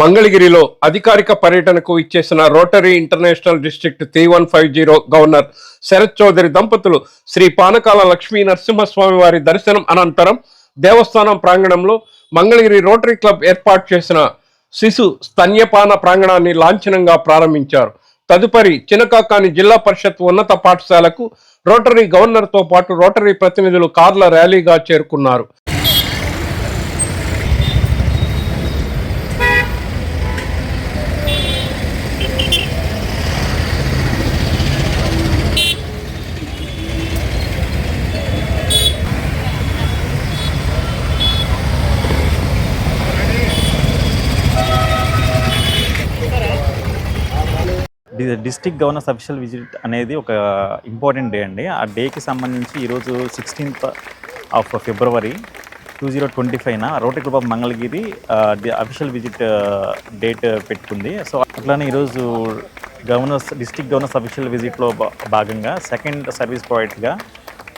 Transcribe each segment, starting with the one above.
మంగళగిరిలో అధికారిక పర్యటనకు ఇచ్చేసిన rotary international district three one five zero governor Sharath Chowdary దంపతులు శ్రీ పానకాల లక్ష్మీ నరసింహస్వామి వారి దర్శనం అనంతరం దేవస్థానం ప్రాంగణంలో మంగళగిరి రోటరీ క్లబ్ ఏర్పాటు చేసిన శిశు స్తన్యపాన ప్రాంగణాన్ని లాంఛనంగా ప్రారంభించారు. తదుపరి చినకాకాని జిల్లా పరిషత్ ఉన్నత పాఠశాలకు రోటరీ గవర్నర్తో పాటు రోటరీ ప్రతినిధులు కార్ల ర్యాలీగా చేరుకున్నారు. డిస్టిక్ గవర్నర్స్ అఫీషియల్ విజిట్ అనేది ఒక ఇంపార్టెంట్ డే అండి. ఆ డేకి సంబంధించి ఈరోజు sixteenth of February two zero twenty ఫైవ్న rotary club of Mangalagiri official visit date పెట్టుకుంది. సో అట్లానే ఈరోజు గవర్నర్స్ డిస్టిక్ గవర్నర్స్ అఫీషియల్ విజిట్లో భాగంగా సెకండ్ సర్వీస్ ప్రొవైడ్గా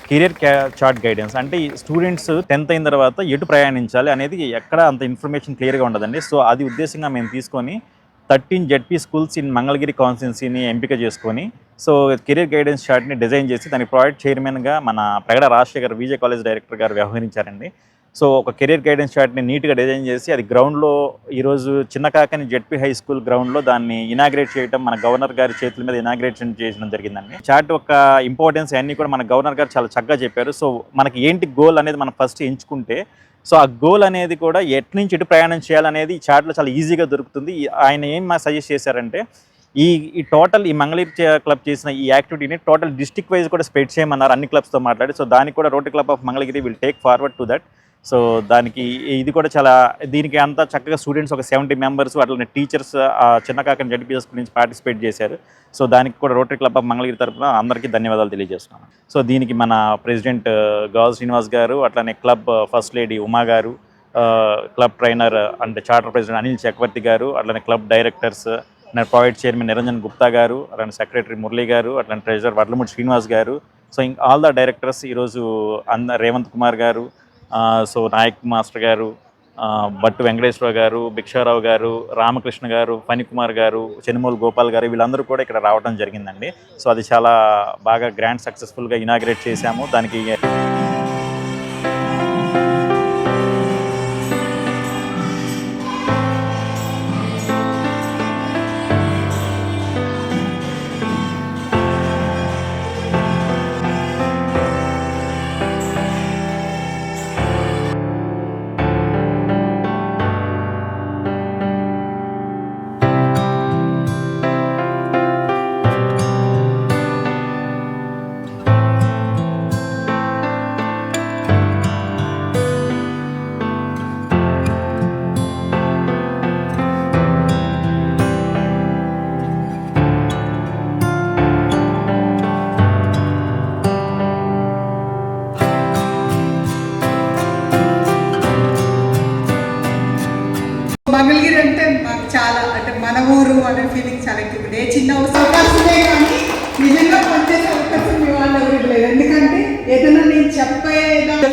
కెరియర్ క్యా చార్ట్ గైడెన్స్ అంటే ఈ స్టూడెంట్స్ టెన్త్ అయిన తర్వాత ఎటు ప్రయాణించాలి అనేది ఎక్కడ అంత ఇన్ఫర్మేషన్ క్లియర్గా ఉండదండి. సో అది ఉద్దేశంగా మేము తీసుకొని thirteen ZP schools in Mangalagiri కాన్స్టిట్యున్సీని ఎంపిక చేసుకొని సో కెరియర్ గైడెన్స్ చార్ట్ని డిజైన్ చేసి దాని ప్రాజెక్ట్ చైర్మన్గా మన ప్రగడ రాజశేఖర్ విజయ్ కాలేజ్ డైరెక్టర్ గారు వ్యవహరించారండి. సో ఒక కెరియర్ గైడెన్స్ చార్ట్ని నీట్గా డిజైన్ చేసి అది గ్రౌండ్లో ఈరోజు చిన్నకాకని జెడ్పీ హై స్కూల్ గ్రౌండ్లో దాన్ని ఇనాగ్రేట్ చేయడం మన గవర్నర్ గారి చేతుల మీద ఇనాగ్రేషన్ చేయడం జరిగిందండి. చార్ట్ యొక్క ఇంపార్టెన్స్ అన్నీ కూడా మన గవర్నర్ గారు చాలా చక్కగా చెప్పారు. సో మనకి ఏంటి గోల్ అనేది మనం ఫస్ట్ ఎంచుకుంటే సో ఆ గోల్ అనేది కూడా ఎట్నుంచి ఎటు ప్రయాణం చేయాలనేది ఈ చార్ట్లో చాలా ఈజీగా దొరుకుతుంది. ఈ- ఆయన ఏం మా సజెస్ట్ చేశారంటే ఈ ఈ టోటల్ ఈ మంగళగిరి క్లబ్ చేసిన ఈ యాక్టివిటీని టోటల్ డిస్టిక్ వైజ్ కూడా స్ప్రెడ్ చేయమన్నారు అన్ని క్లబ్స్తో మాట్లాడి. సో దానికి కూడా rotary club of Mangalagiri will take forward to that so దానికి ఇది కూడా చాలా దీనికి అంతా చక్కగా స్టూడెంట్స్ ఒక సెవెంటీ మెంబర్స్ అట్లనే టీచర్స్ చిన్న కాకని జడ్పీఎస్ నుంచి పార్టిసిపేట్ చేశారు. సో దానికి కూడా రోటరీ క్లబ్ ఆఫ్ మంగళగిరి తరపున అందరికీ ధన్యవాదాలు తెలియజేస్తున్నాను. సో దీనికి మన ప్రెసిడెంట్ గాజు శ్రీనివాస్ గారు అట్లనే club first lady Uma garu club trainer and charter president Anil Chakravarthi garu అట్లనే club directors provide chairman Niranjan Gupta garu అట్లనే సెక్రటరీ మురళి గారు అట్లనే ట్రెజరర్ వడ్లమూడి శ్రీనివాస్ గారు. సో ఇంక ఆల్ ద డైరెక్టర్స్ ఈరోజు అంద రేవంత్ కుమార్ గారు సో నాయక్ మాస్టర్ గారు భట్టు వెంకటేశ్వర గారు భిక్షారావు గారు రామకృష్ణ గారు ఫణికుమార్ గారు చెనుమూలు గోపాల్ గారు వీళ్ళందరూ కూడా ఇక్కడ రావడం జరిగిందండి. సో అది చాలా బాగా గ్రాండ్ సక్సెస్ఫుల్గా ఇనాగ్రేట్ చేశాము. దానికి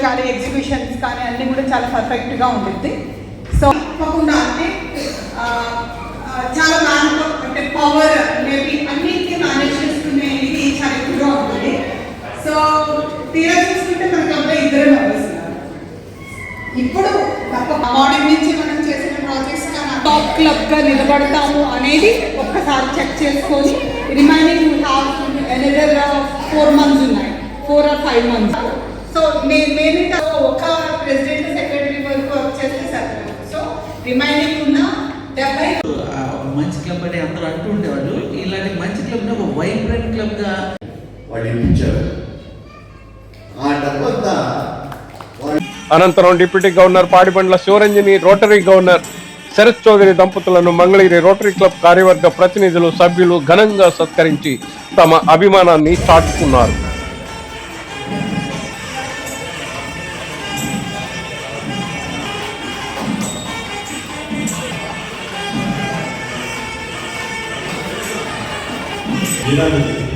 కానీ ఎగ్జిబిషన్స్ కానీ అన్నీ కూడా చాలా పర్ఫెక్ట్గా ఉంటుంది సో తప్పకుండా అంటే చాలా దాంట్లో అంటే పవర్ అనేవి అన్నింటినీ మేనేజ్ చేసుకునే ఇది చాలా ఎక్కువగా ఉంటుంది. సో తీరా చూసుకుంటే మనకు అబ్బాయి ఇద్దరు నడుస్తున్నారు ఇప్పుడు తప్ప మార్నింగ్ నుంచి మనం చేసిన ప్రాజెక్ట్స్ టాప్ క్లబ్గా నిలబడతాము అనేది ఒక్కసారి చెక్ చేసుకొని remaining half another four months ఉన్నాయి. Four or five months so నేను మేమిట ఒక ప్రెసిడెంట్ సెక్రటరీ వరకు వర్క్ చేస్తే సరిపోదు. సో రిమైనింగ్ ఉన్న డెబ్బై మంచి క్లబ్ అని అందరూ అంటూ ఉండేవాళ్ళు. ఇలాంటి మంచి క్లబ్ని ఒక వైబ్రెంట్ క్లబ్గా వాళ్ళు ఇప్పించారు. ఆ డబ్బంతా వాళ్ళు అనంతరం deputy governor Padibandla Sivaranjani rotary governor Sharath Chowdary దంపతులను మంగళగిరి రోటరీ క్లబ్ కార్యవర్గ ప్రతినిధులు సభ్యులు ఘనంగా సత్కరించి తమ అభిమానాన్ని చాటుకున్నారు. 기다리게됩니 다.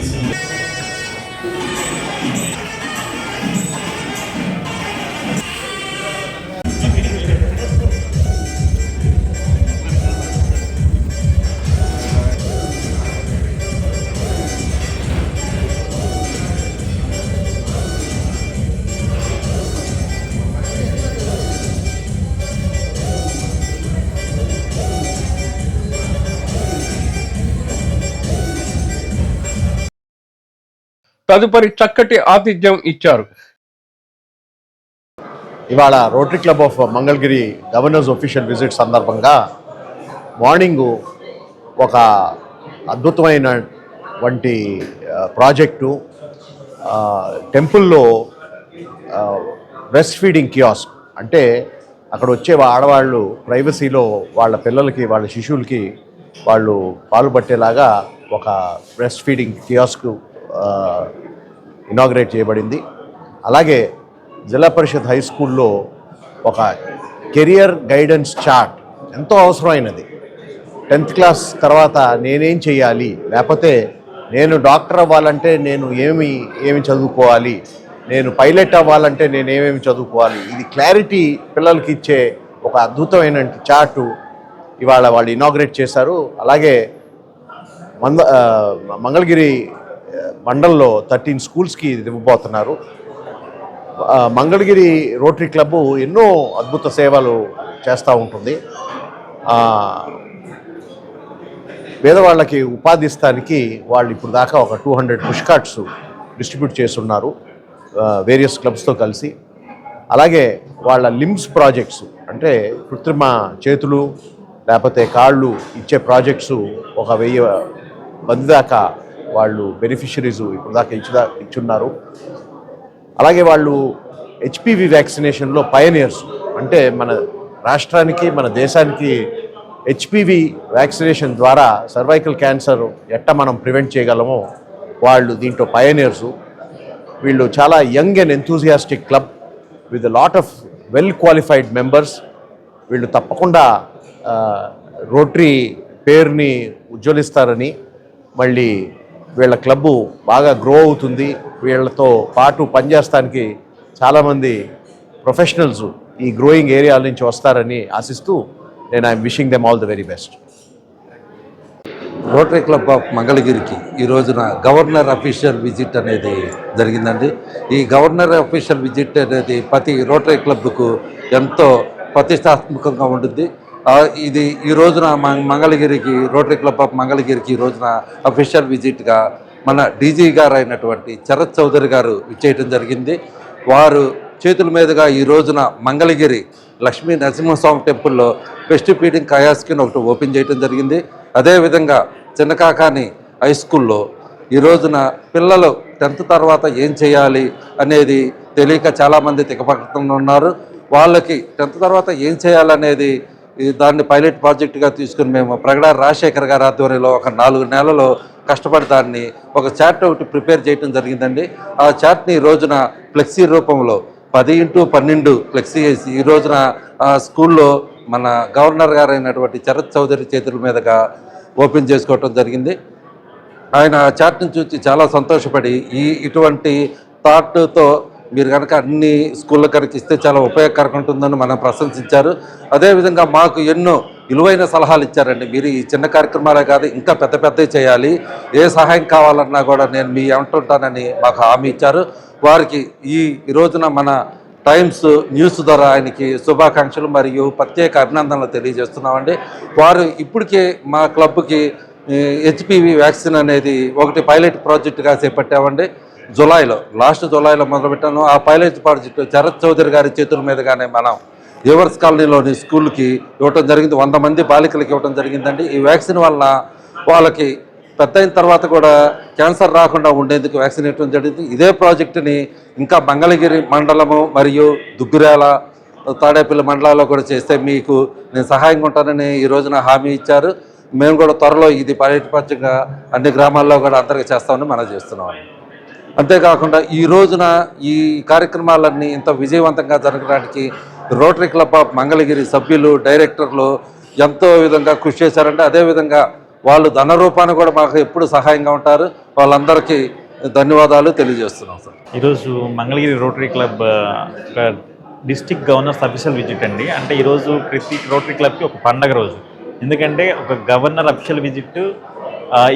తదుపరి చక్కటి ఆతిథ్యం ఇచ్చారు. ఇవాళ rotary club of Mangalagiri governors official visit సందర్భంగా మార్నింగ్ ఒక అద్భుతమైన వంటి ప్రాజెక్టు టెంపుల్లో బ్రెస్ట్ ఫీడింగ్ కియాస్క్. అంటే అక్కడ వచ్చే ఆడవాళ్ళు ప్రైవసీలో వాళ్ళ పిల్లలకి వాళ్ళ శిశువులకి వాళ్ళు పాలు పట్టేలాగా ఒక బ్రెస్ట్ ఫీడింగ్ కియాస్క్ ఇనాగ్రేట్ చేయబడింది. అలాగే జిల్లా పరిషత్ హై స్కూల్లో ఒక కెరియర్ గైడెన్స్ చార్ట్ ఎంతో అవసరమైనది. టెన్త్ క్లాస్ తర్వాత నేనేం చేయాలి లేకపోతే నేను డాక్టర్ అవ్వాలంటే నేను ఏమి ఏమి చదువుకోవాలి? నేను పైలట్ అవ్వాలంటే నేను ఏమేమి చదువుకోవాలి? ఇది క్లారిటీ పిల్లలకి ఇచ్చే ఒక అద్భుతమైన చార్టు ఇవాళ వాళ్ళు ఇనాగ్రేట్ చేశారు. అలాగే మంద మంగళగిరి మండల్లో థర్టీన్ స్కూల్స్కి ఇది ఇవ్వబోతున్నారు మంగళగిరి రోటరీ క్లబ్బు ఎన్నో అద్భుత సేవలు చేస్తూ ఉంటుంది. పేదవాళ్ళకి ఉపాధి ఇస్తానికి వాళ్ళు ఇప్పుడు దాకా ఒక two hundred push cards distribute చేస్తున్నారు వేరియస్ క్లబ్స్తో కలిసి. అలాగే వాళ్ళ లిమ్స్ ప్రాజెక్ట్స్ అంటే కృత్రిమ చేతులు లేకపోతే కాళ్ళు ఇచ్చే ప్రాజెక్ట్స్ ఒక వెయ్యి మంది దాకా వాళ్ళు బెనిఫిషరీస్ ఇప్పుడు దాకా ఇచ్చి ఇచ్చున్నారు. అలాగే వాళ్ళు హెచ్పివి వ్యాక్సినేషన్లో పయనియర్స్ అంటే మన రాష్ట్రానికి మన దేశానికి హెచ్పివి వ్యాక్సినేషన్ ద్వారా సర్వైకల్ క్యాన్సర్ ఎట్ట మనం ప్రివెంట్ చేయగలమో వాళ్ళు దీంట్లో పయనియర్స్ వీళ్ళు చాలా young and enthusiastic club with lot of well qualified members వీళ్ళు తప్పకుండా రోటరీ పేరుని ఉజ్వలిస్తారని మళ్ళీ వీళ్ళ క్లబ్బు బాగా గ్రో అవుతుంది. వీళ్ళతో పాటు పనిచేస్తానికి చాలామంది ప్రొఫెషనల్స్ ఈ గ్రోయింగ్ ఏరియాల నుంచి వస్తారని ఆశిస్తూ నేను I'm wishing them all the very best rotary club of మంగళగిరికి ఈ రోజున గవర్నర్ అఫీషియల్ విజిట్ అనేది జరిగిందండి. ఈ గవర్నర్ అఫీషియల్ విజిట్ అనేది ప్రతి రోటరీ క్లబ్కు ఎంతో ప్రతిష్టాత్మకంగా ఉంటుంది. ఇది ఈ రోజున మంగళగిరికి రోటరీ క్లబ్ ఆఫ్ మంగళగిరికి ఈ రోజున అఫీషియల్ విజిట్గా మన డీజీ గారు అయినటువంటి శరత్ చౌదరి గారు ఇచ్చేయటం జరిగింది. వారు చేతుల మీదుగా ఈ రోజున మంగళగిరి లక్ష్మీ నరసింహస్వామి టెంపుల్లో బెస్ట్ ఫీడింగ్ కయాస్కిన్ ఒకటి ఓపెన్ చేయడం జరిగింది. అదేవిధంగా చిన్నకాకాని హై స్కూల్లో ఈ రోజున పిల్లలు టెన్త్ తర్వాత ఏం చేయాలి అనేది తెలియక చాలామంది తికపడుతూ ఉన్నారు. వాళ్ళకి టెన్త్ తర్వాత ఏం చేయాలనేది ఈ దాన్ని పైలట్ ప్రాజెక్టుగా తీసుకుని మేము ప్రగడ రాజశేఖర్ గారి ఆధ్వర్యంలో ఒక నాలుగు నెలలు కష్టపడి దాన్ని ఒక చార్ట్ ఒకటి ప్రిపేర్ చేయడం జరిగిందండి. ఆ చార్ట్ని రోజున ఫ్లెక్సీ రూపంలో పది ఇంటూ పన్నెండు ఫ్లెక్సీ వేసి ఈ రోజున ఆ స్కూల్లో మన గవర్నర్ గారైనటువంటి శరత్ చౌదరి చేతుల మీదుగా ఓపెన్ చేసుకోవటం జరిగింది. ఆయన ఆ చార్ట్ని చూసి చాలా సంతోషపడి ఈ ఇటువంటి థాట్తో మీరు కనుక అన్ని స్కూళ్ళ కనుక ఇస్తే చాలా ఉపయోగకరంగా ఉంటుందని మనం ప్రశంసించారు. అదేవిధంగా మాకు ఎన్నో విలువైన సలహాలు ఇచ్చారండి. మీరు ఈ చిన్న కార్యక్రమాలే కాదు ఇంకా పెద్ద పెద్దవి చేయాలి. ఏ సహాయం కావాలన్నా కూడా నేను మీ అంటుంటానని మాకు హామీ ఇచ్చారు. వారికి ఈ ఈ రోజున మన టైమ్స్ న్యూస్ ద్వారా ఆయనకి శుభాకాంక్షలు మరియు ప్రత్యేక అభినందనలు తెలియజేస్తున్నామండి. వారు ఇప్పటికే మా క్లబ్కి హెచ్పివి వ్యాక్సిన్ అనేది ఒకటి పైలట్ ప్రాజెక్టుగా చేపట్టామండి జులైలో లాస్ట్ జులైలో మొదలుపెట్టాను. ఆ పైలట్ ప్రాజెక్టు శరత్ చౌదరి గారి చేతుల మీదుగానే మనం యువర్స్ కాలనీలోని స్కూల్కి ఇవ్వటం జరిగింది. వంద మంది బాలికలకి ఇవ్వటం జరిగిందండి. ఈ వ్యాక్సిన్ వల్ల వాళ్ళకి పెద్ద అయిన తర్వాత కూడా క్యాన్సర్ రాకుండా ఉండేందుకు వ్యాక్సిన్ ఇవ్వడం జరిగింది. ఇదే ప్రాజెక్టుని ఇంకా మంగళగిరి మండలము మరియు దుగ్గురేల తాడేపల్లి మండలాల్లో కూడా చేస్తే మీకు నేను సహాయంగా ఉంటానని ఈ రోజున హామీ ఇచ్చారు. మేము కూడా త్వరలో ఇది పర్యటపచ్చగా అన్ని గ్రామాల్లో కూడా అందరికీ చేస్తామని మనం చేస్తున్నాం అంతేకాకుండా ఈ రోజున ఈ కార్యక్రమాలన్నీ ఇంత విజయవంతంగా జరగడానికి రోటరీ క్లబ్ ఆఫ్ మంగళగిరి సభ్యులు డైరెక్టర్లు ఎంతో విధంగా కృషి చేశారంటే అదేవిధంగా వాళ్ళు ధన రూపాన్ని కూడా మాకు ఎప్పుడు సహాయంగా ఉంటారు. వాళ్ళందరికీ ధన్యవాదాలు తెలియజేస్తున్నాం సార్. ఈరోజు మంగళగిరి రోటరీ క్లబ్ ఒక డిస్టిక్ గవర్నర్స్ అఫీషియల్ విజిట్ అండి. అంటే ఈరోజు ప్రతి రోటరీ క్లబ్కి ఒక పండగ రోజు. ఎందుకంటే ఒక గవర్నర్ అఫీషియల్ విజిట్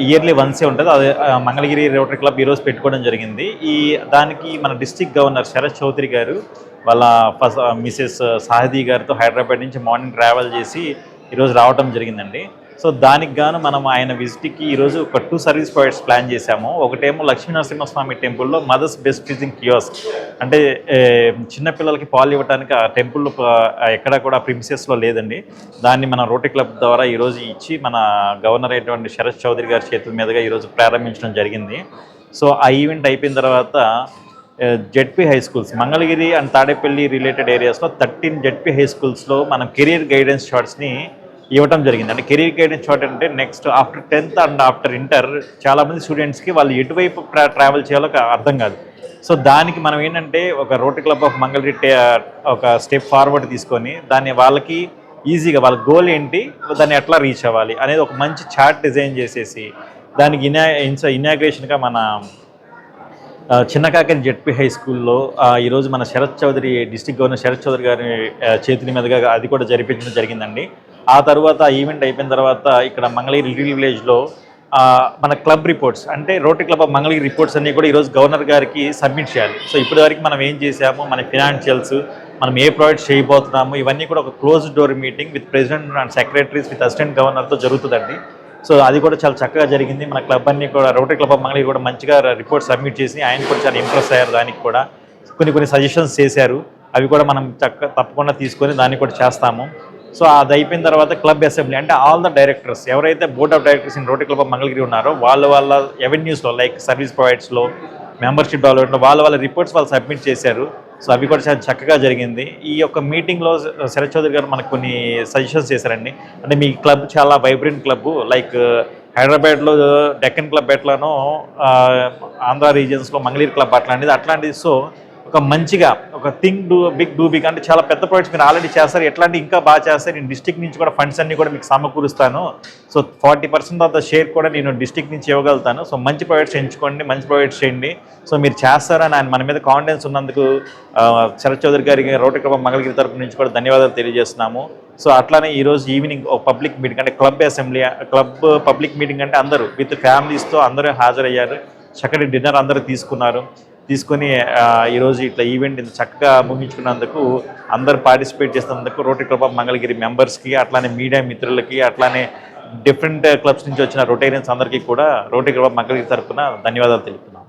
ఇయర్లీ వన్సే ఉంటుంది. అదే మంగళగిరి రోటరీ క్లబ్ ఈరోజు పెట్టుకోవడం జరిగింది. ఈ దానికి మన డిస్టిక్ గవర్నర్ శరత్ చౌదరి గారు వాళ్ళ ఫస్ట్ మిసెస్ సాహదీ గారితో హైదరాబాద్ నుంచి మార్నింగ్ ట్రావెల్ చేసి ఈరోజు రావడం జరిగిందండి. సో దానికి గాను మనం ఆయన విజిట్కి ఈరోజు ఒక టూ సర్వీస్ ప్రొవైడర్స్ ప్లాన్ చేశాము. ఒకటేమో లక్ష్మీ నరసింహస్వామి టెంపుల్లో మదర్స్ బెస్ట్ ఫిజింగ్ క్యూర్స్. అంటే చిన్నపిల్లలకి పాలు ఇవ్వడానికి ఆ టెంపుల్ ఎక్కడ కూడా ప్రిమిసెస్లో లేదండి. దాన్ని మన రోటరీ క్లబ్ ద్వారా ఈరోజు ఇచ్చి మన గవర్నర్ అయినటువంటి శరత్ చౌదరి గారి చేతుల మీదుగా ఈరోజు ప్రారంభించడం జరిగింది. సో ఆ ఈవెంట్ అయిపోయిన తర్వాత ZP high schools Mangalagiri and Tadepalli related ఏరియాస్లో థర్టీన్ జెడ్పీ హై స్కూల్స్లో మనం కెరీర్ గైడెన్స్ షార్ట్స్ని ఇవ్వటం జరిగింది. అంటే కెరీర్ గైడెన్స్ షార్ట్ అంటే next after tenth and after inter చాలామంది స్టూడెంట్స్కి వాళ్ళు ఎటువైపు ట్రావెల్ చేయాలో ఒక అర్థం కాదు. సో దానికి మనం ఏంటంటే ఒక రోటరీ క్లబ్ ఆఫ్ మంగళగిరి టే- ఒక స్టెప్ ఫార్వర్డ్ తీసుకొని దాన్ని వాళ్ళకి ఈజీగా వాళ్ళ గోల్ ఏంటి దాన్ని ఎట్లా రీచ్ అవ్వాలి అనేది ఒక మంచి చార్ట్ డిజైన్ చేసేసి దానికి ఇనా ఇనాగ్రేషన్గా మన చిన్నకాకని జెడ్పీ హై స్కూల్లో ఆ, ఈరోజు మన శరత్ చౌదరి డిస్టిక్ గవర్నర్ శరత్ చౌదరి గారి చేతుల మీదుగా అది కూడా జరిపించడం జరిగిందండి. ఆ తర్వాత ఈవెంట్ అయిపోయిన తర్వాత ఇక్కడ మంగళగిరి లిటిల్ విలేజ్లో మన క్లబ్ రిపోర్ట్స్ అంటే rotary club of Mangalagiri reports అన్నీ కూడా ఈరోజు గవర్నర్ గారికి సబ్మిట్ చేయాలి. సో ఇప్పటి వరకు మనం ఏం చేసాము మన ఫినాన్షియల్స్ మనం ఏ ప్రాజెక్ట్ చేయబోతున్నాము? ఇవన్నీ కూడా ఒక close door meeting with president and secretaries with assistant గవర్నర్తో జరుగుతుందండి. సో అది కూడా చాలా చక్కగా జరిగింది. మన క్లబ్ అన్ని కూడా రోటరీ క్లబ్ ఆఫ్ మంగళగిరి కూడా మంచిగా రిపోర్ట్ సబ్మిట్ చేసి ఆయన కూడా చాలా ఇంప్రెస్ అయ్యారు దానికి కూడా. కొన్ని కొన్ని సజెషన్స్ చేశారు. అవి కూడా మనం చక్క తప్పకుండా తీసుకొని దాన్ని కూడా చేస్తాము. సో అది అయిపోయిన తర్వాత క్లబ్ అసెంబ్లీ అంటే ఆల్ ద డైరెక్టర్స్ ఎవరైతే board of directors in rotary club of Mangalagiri ఉన్నారో వాళ్ళ వాళ్ళ ఎవెన్యూస్లో లైక్ సర్వీస్ ప్రొవైడ్స్లో మెంబర్షిప్ డెవలప్మెంట్లో వాళ్ళ వాళ్ళ రిపోర్ట్స్ వాళ్ళు సబ్మిట్ చేశారు. సో అవి కూడా చాలా చక్కగా జరిగింది. ఈ యొక్క మీటింగ్లో శరత్ చౌదరి గారు మనకు కొన్ని సజెషన్స్ చేశారండి. అంటే మీ క్లబ్ చాలా వైబ్రెంట్ క్లబ్. లైక్ హైదరాబాద్లో డెక్కన్ క్లబ్ ఎట్లానో ఆంధ్ర రీజియన్స్లో మంగళగిరి క్లబ్ అట్లాంటిది అట్లాంటిది. సో ఒక మంచిగా ఒక thing do big do big అంటే చాలా పెద్ద ప్రాజెక్ట్స్ మీరు ఆల్రెడీ చేస్తారు. ఎట్లాంటి ఇంకా బాగా చేస్తారు? నేను డిస్టిక్ నుంచి కూడా ఫండ్స్ అన్ని కూడా మీకు సమకూరుస్తాను. So forty percent of the share కూడా నేను డిస్టిక్ నుంచి ఇవ్వగలుగుతాను. సో మంచి ప్రాజెక్ట్స్ ఎంచుకోండి మంచి ప్రాజెక్ట్స్ చేయండి. సో మీరు చేస్తారని ఆయన మన మీద కాన్ఫిడెన్స్ ఉన్నందుకు శరత్ చౌదరి గారికి రోటక్రమ మంగళగిరి తరపు నుంచి కూడా ధన్యవాదాలు తెలియజేస్తున్నాము. సో అట్లానే ఈరోజు ఈవినింగ్ ఒక పబ్లిక్ మీటింగ్ అంటే club assembly club public meeting అంటే అందరూ విత్ ఫ్యామిలీస్తో అందరూ హాజరయ్యారు. చక్కటి డిన్నర్ అందరూ తీసుకున్నారు. తీసుకొని ఈరోజు ఇట్లా ఈవెంట్ ఇంత చక్కగా ముగించుకున్నందుకు అందరు పార్టిసిపేట్ చేసినందుకు రోటరీ క్లబ్ ఆఫ్ మంగళగిరి మెంబర్స్కి అట్లానే మీడియా మిత్రులకి అట్లానే డిఫరెంట్ క్లబ్స్ నుంచి వచ్చిన రొటేరియన్స్ అందరికీ కూడా రోటరీ క్లబ్ ఆఫ్ మంగళగిరి తరఫున ధన్యవాదాలు తెలుపుతున్నాం.